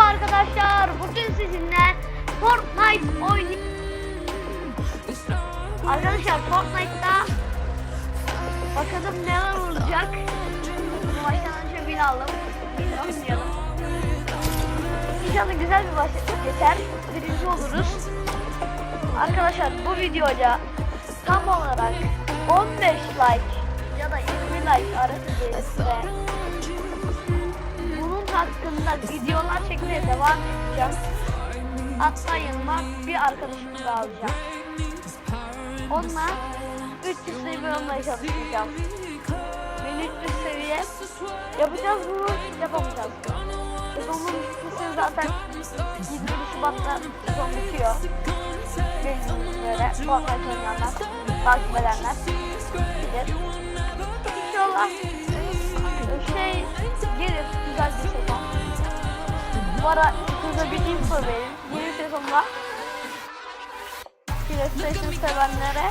Merhaba arkadaşlar. Bugün sizinle Fortnite oynayacağız. Arkadaşlar Fortnite'da bakalım neler olacak. Baştan önce bir alalım. Bir oynayalım. İnşallah güzel bir başlık geçer. Birinci oluruz. Arkadaşlar bu videoda tam olarak 15 like ya da 20 like arası bunun hakkında videolar çekmeye devam edeceğim. Hatta yanıma bir arkadaşımı da alacağım. Onunla 300 seviye olmaya çalışacağım. Ben 300 seviye yapacağız bunu yapamayacağız. Sezonun bitmesi zaten 20 Şubat'ta sezon bitiyor. Bildiğiniz üzere Fortnite oynayanlar, takip edenler bilir. İnşallah şey gelir güzel bir sezon. Ara size bir info vereyim. Yeni sezonda PlayStation sevenlere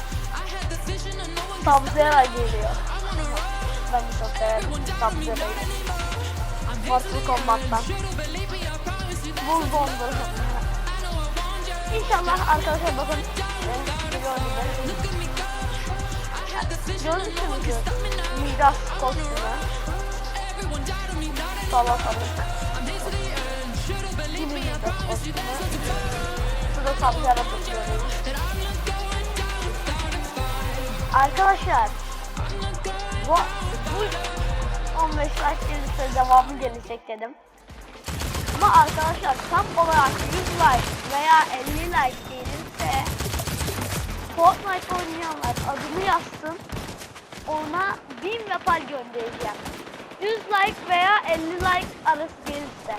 Sub-Zero geliyor. Ben de çok severim Sub-Zero'yu. Mortal Kombat'tan. Buz. İnşallah arkadaşlar bakın. Ben size gördüm. Gördünüz mü? Midas kostümü. Salatalık. Şurada sapyara tutuyoruz. Arkadaşlar bu, bu 15 like gelirse devamı gelecek dedim. Ama arkadaşlar tam olarak 100 like veya 50 like gelirse Fortnite oynayanlar adını yazsın. Ona 1000 Vepal göndereceğim. 100 like veya 50 like arası gelirse.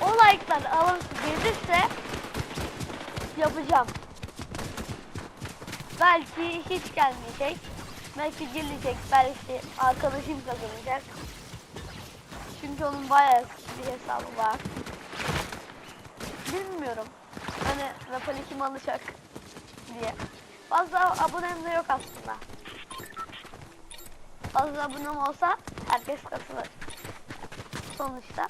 o like'lar arası gelirse yapacağım. Belki hiç gelmeyecek. Belki gelecek. Belki arkadaşım kazanacak. Çünkü onun bayağı bir hesabı var. Bilmiyorum. Hani Rapali kim alacak diye. Fazla abonem de yok aslında. Fazla abonem olsa herkes katılır. Sonuçta.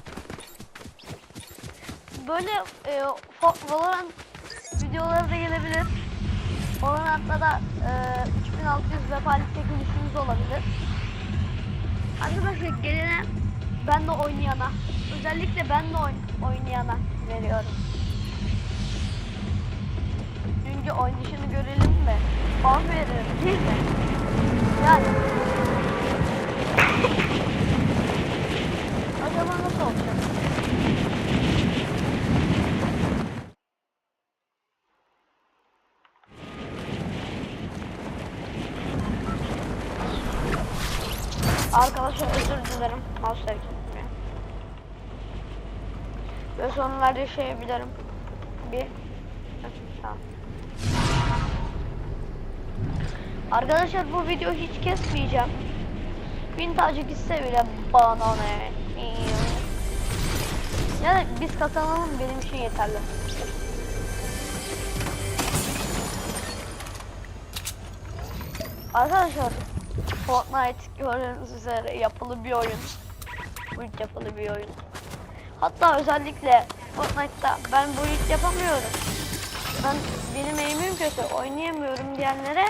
Böyle e, Valorant videoları da gelebilir. Valorant'ta da e, 3600 vefali çekilişimiz olabilir. Arkadaşlar gelene ben de oynayana özellikle ben de oyn- oynayana veriyorum. Çünkü oynayışını görelim mi? Puan veririm değil mi? Yani. Arkadaşlar özür dilerim. Mouse hareket etmiyor. Ve son verdiği şeyi bilirim. Bir. Tamam. Arkadaşlar bu videoyu hiç kesmeyeceğim. Bin tacı gitse bile bana ne? Yani biz kazanalım benim için yeterli. Arkadaşlar Fortnite gördüğünüz üzere yapılı bir oyun. Bu yapılı bir oyun. Hatta özellikle Fortnite'da ben bu ilk yapamıyorum. Ben benim eğimim kötü, oynayamıyorum diyenlere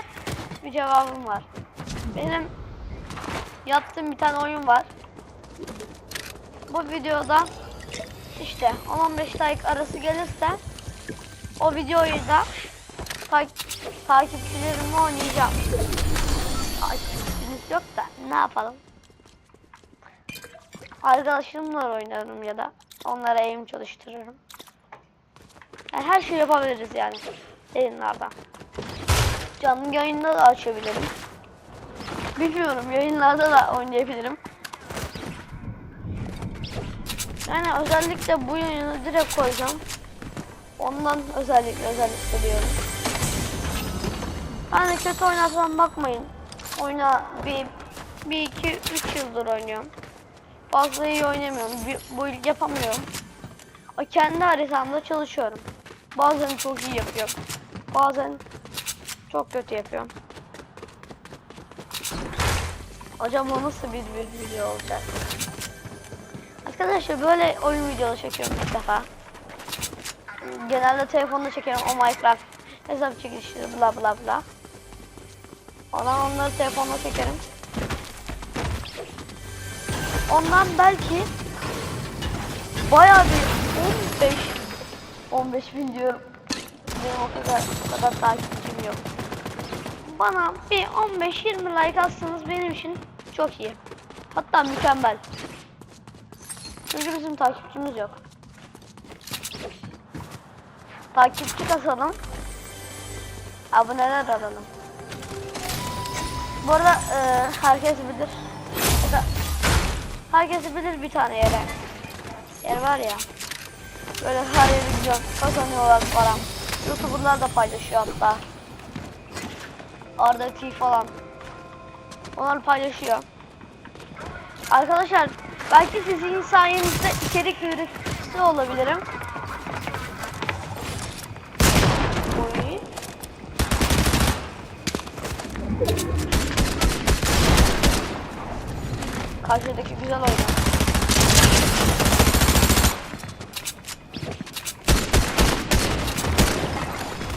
bir cevabım var. Benim yaptığım bir tane oyun var. Bu videoda işte 10-15 like arası gelirse o videoyu da ta takipçilerimle oynayacağım. Takipçiniz yok da ne yapalım? Arkadaşlarımla oynarım ya da onlara eğim çalıştırırım. Yani her şey yapabiliriz yani yayınlarda. Canlı yayında da açabilirim. Bilmiyorum yayınlarda da oynayabilirim. Yani özellikle bu yayını direkt koyacağım. Ondan özellikle özellikle diyorum. Yani kötü oynasam bakmayın. Oyna bir, bir iki, üç yıldır oynuyorum. Fazla iyi oynamıyorum. Bir, bu yapamıyorum. O kendi haritamda çalışıyorum. Bazen çok iyi yapıyorum. Bazen çok kötü yapıyorum. Acaba nasıl bir, bir video olacak? Arkadaşlar böyle oyun videoları çekiyorum ilk defa. Genelde telefonla çekiyorum o Minecraft hesap çekişleri bla bla bla. Ondan onları telefonla çekerim. Ondan belki bayağı bir 15 15 bin diyorum. Benim o kadar, o kadar takipçim yok. Bana bir 15-20 like atsanız benim için çok iyi. Hatta mükemmel. Çünkü bizim takipçimiz yok. Takipçi kasalım. Aboneler alalım. Bu arada e, herkes bilir. Herkes bilir bir tane yere. Yer var ya. Böyle her yere gidiyor. Kazanıyorlar falan. Youtuberlar da paylaşıyor hatta. Arda T falan. Onlar paylaşıyor. Arkadaşlar belki sizin sayenizde içerik üreticisi olabilirim. Oy. Karşıdaki güzel oynuyor.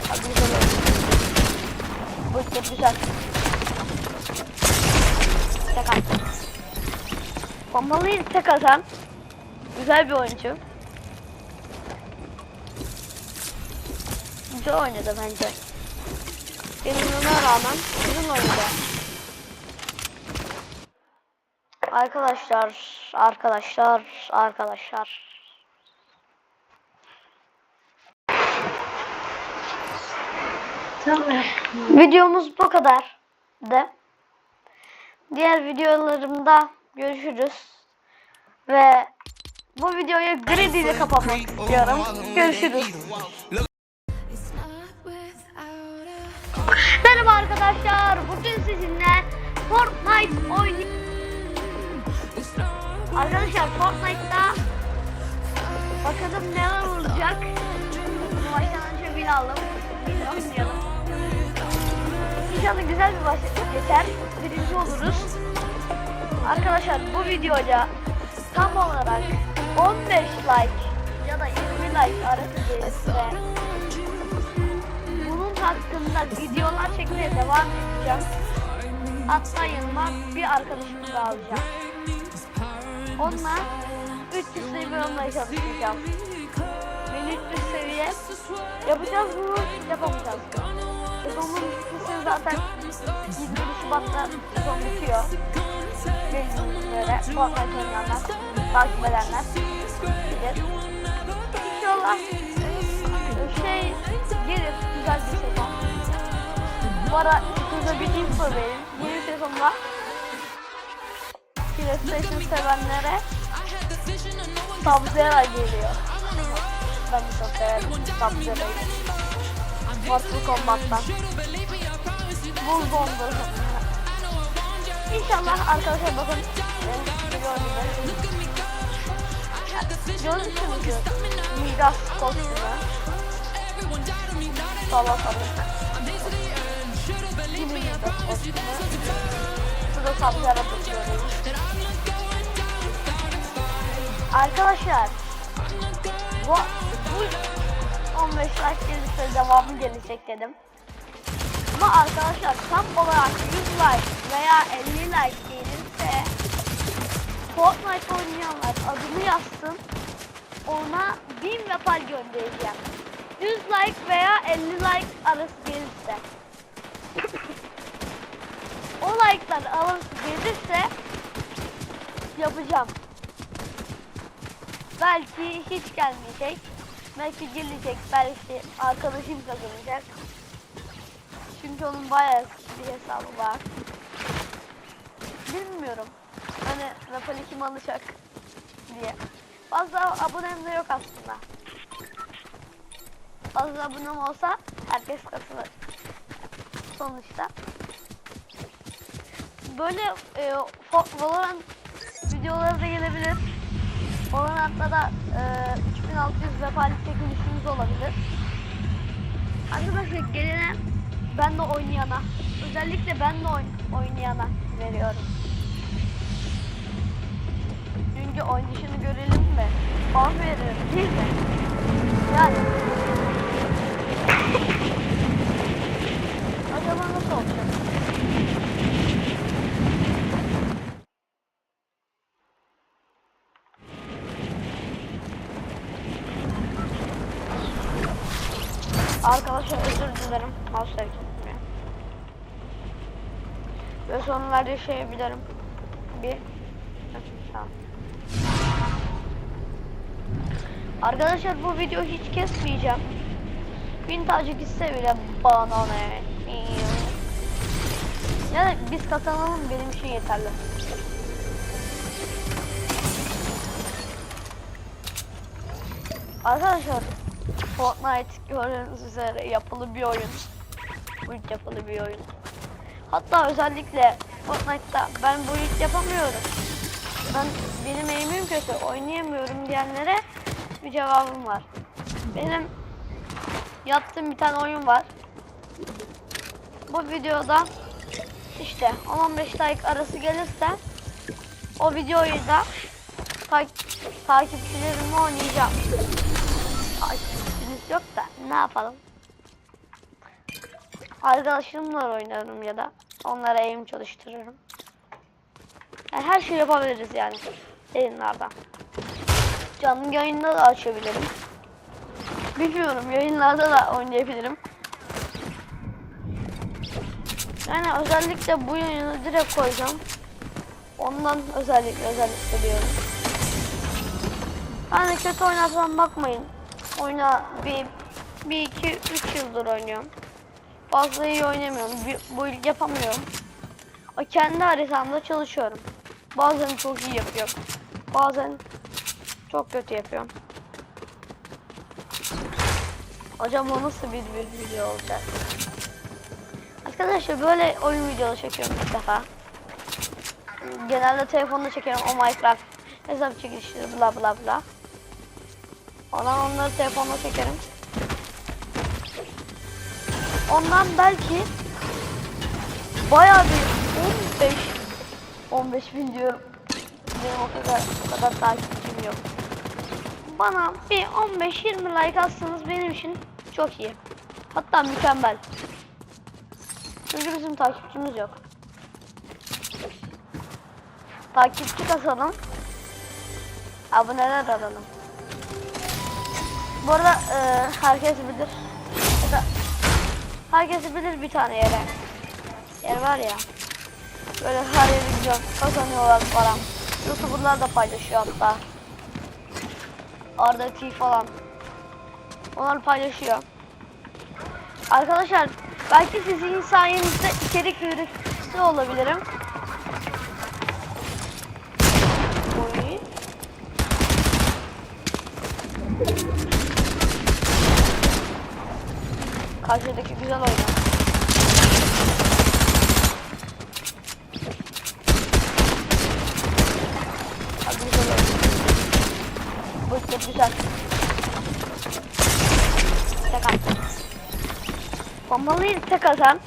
Hadi güzel oynuyor. Bu güzel. Bombalıyı tek atan güzel bir oyuncu. Güzel oynadı bence. Yenilmeme rağmen güzel oynadı. Arkadaşlar, arkadaşlar, arkadaşlar. Tamam. Videomuz bu kadar. De. Diğer videolarımda görüşürüz. Ve bu videoyu Greedy ile kapatmak istiyorum. Görüşürüz. Merhaba arkadaşlar. Bugün sizinle Fortnite oynuyoruz. Arkadaşlar Fortnite'da bakalım neler olacak. Önce bir alalım. Bir. İnşallah güzel bir başlık geçer. Birinci oluruz. Arkadaşlar bu videoda tam olarak 15 like ya da 20 like arası gelirse bunun hakkında videolar çekmeye devam edeceğim. Hatta yanıma bir arkadaşımı da alacağım. Onunla 300 seviye olmaya çalışacağım. 1300 seviye yapacağız bunu yapamayacağız. Sezonun bitmesi zaten 20 Şubat'ta sezon bitiyor. Benim böyle Fortnite oynayanlar, takip edenler bilir. İnşallah şey gelir güzel bir sezon. Bu ara size bir info vereyim. Yeni sezonda PlayStation sevenlere Sub-Zero geliyor. Ben de çok severim Sub-Zero'yu. Mortal Kombat'tan. Dondurma. İnşallah arkadaşlar bakın oynuyor. Görürsünüz Midas kostümü. Sala sarı. Yine Midas kostümü. Şurada saplara tutuyorum. Arkadaşlar bu, bu 15 like gelirse devamı gelecek dedim. Ama arkadaşlar tam olarak 100 like veya 50 like gelirse Fortnite oynayanlar adını yazsın. Ona 1000 yapar göndereceğim. 100 like veya 50 like arası gelirse. o like'lar arası gelirse yapacağım. Belki hiç gelmeyecek. Belki gelecek. Belki arkadaşım kazanacak. Çünkü onun bayağı bir hesabı var. Bilmiyorum. Hani Rapali kim alacak diye. Fazla abonem de yok aslında. Fazla abonem olsa herkes katılır. Sonuçta. Böyle e, Valorant videoları da gelebilir. Valorant'ta da e, 3600 vefali çekilişimiz olabilir. Arkadaşlar gelene ben de oynayana, özellikle ben de oyn- oynayana veriyorum. Bir oynayışını görelim mi? Ban veririm değil mi? Yani. Acaba nasıl olacak? Arkadaşlar özür dilerim. Mouse hareket etmiyor. Ve sonlarda yaşayabilirim. Bir. Arkadaşlar bu video hiç kesmeyeceğim. Bin tacı gitse bile bana ne? Yani biz kazanalım benim için yeterli. Arkadaşlar Fortnite gördüğünüz üzere yapılı bir oyun. Bu ilk yapılı bir oyun. Hatta özellikle Fortnite'da ben bu ilk yapamıyorum. Ben benim eğimim kötü, oynayamıyorum diyenlere bir cevabım var. Benim yaptığım bir tane oyun var. Bu videoda işte 10-15 like arası gelirse o videoyu da tak takipçilerimle oynayacağım. Takipçiniz yok da ne yapalım? Arkadaşlarımla oynarım ya da onlara eğim çalıştırırım. Yani her şey yapabiliriz yani yayınlarda. Canlı yayında da açabilirim. Bilmiyorum yayınlarda da oynayabilirim. Yani özellikle bu yayını direkt koyacağım. Ondan özellikle özellikle diyorum. Yani kötü oynarsam bakmayın. Oyna bir, bir iki, üç yıldır oynuyorum. Fazla iyi oynamıyorum. Bir, bu yapamıyorum. O kendi haritamda çalışıyorum. Bazen çok iyi yapıyorum. Bazen çok kötü yapıyorum. Acaba nasıl bir, bir video olacak? Arkadaşlar böyle oyun videoları çekiyorum ilk defa. Genelde telefonda çekiyorum o Minecraft hesap çekilişleri bla bla bla. Ondan onları telefonda çekerim. Ondan belki bayağı bir 15 15 bin diyorum. Benim o kadar o kadar takipçim yok. Bana bir 15-20 like atsanız benim için çok iyi. Hatta mükemmel. Çünkü bizim takipçimiz yok. Takipçi kasalım. Aboneler alalım. Bu arada e, herkes bilir. Herkes bilir bir tane yere. Yer var ya. Böyle her yere gidiyor. Kazanıyorlar falan. Youtuberlar da paylaşıyor hatta. Arda T falan. Onlar paylaşıyor. Arkadaşlar belki sizin sayenizde içerik üreticisi olabilirim. Oy. Karşıdaki güzel oynuyor. İşte güzel. Tek attı. Bombalıyı tek atan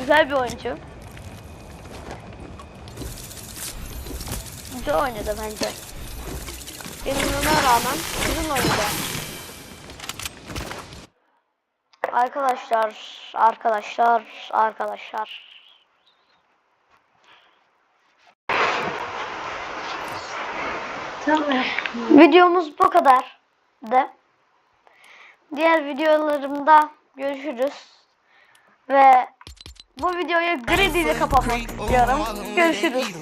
güzel bir oyuncu. Güzel oynadı bence. Yenilmeme rağmen güzel oynadı. Arkadaşlar, arkadaşlar, arkadaşlar. Videomuz bu kadar. De. Diğer videolarımda görüşürüz. Ve bu videoyu Greedy ile kapatmak istiyorum. Görüşürüz.